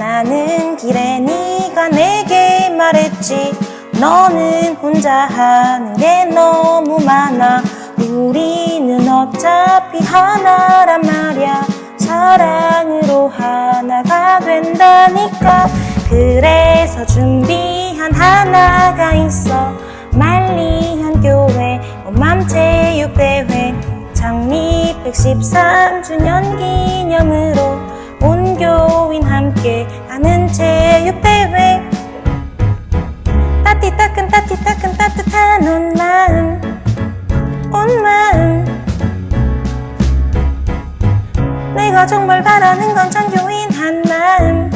만나는 길에 네가 내게 말했지. 너는 혼자 하는 게 너무 많아. 우리는 어차피 하나란 말야. 사랑으로 하나가 된다니까. 그래서 준비한 하나가 있어. 말리현 교회 오맘체육대회. 창립 113주년 기념으로 함께 하는 체육대회 따뜻따끈 따뜻따끈 따뜻한 온 마음. 온 마음. 내가 정말 바라는 건 전교인 한 마음.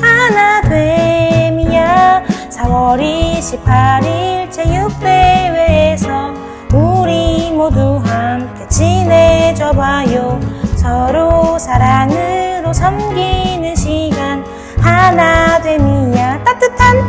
하나 됨이야. 4월 28일 체육대회에서 우리 모두 함께 지내줘 봐요. 서로 사랑 섬기는 시간. 하나 됨이야. 따뜻한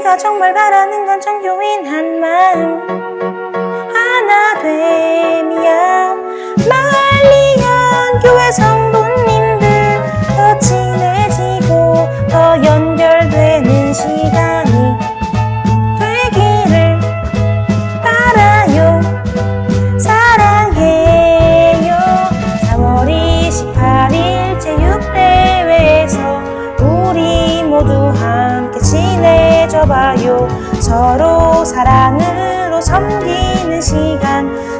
내가 정말 바라는 건 정교인 한 마음 서로 사랑으로 섬기는 시간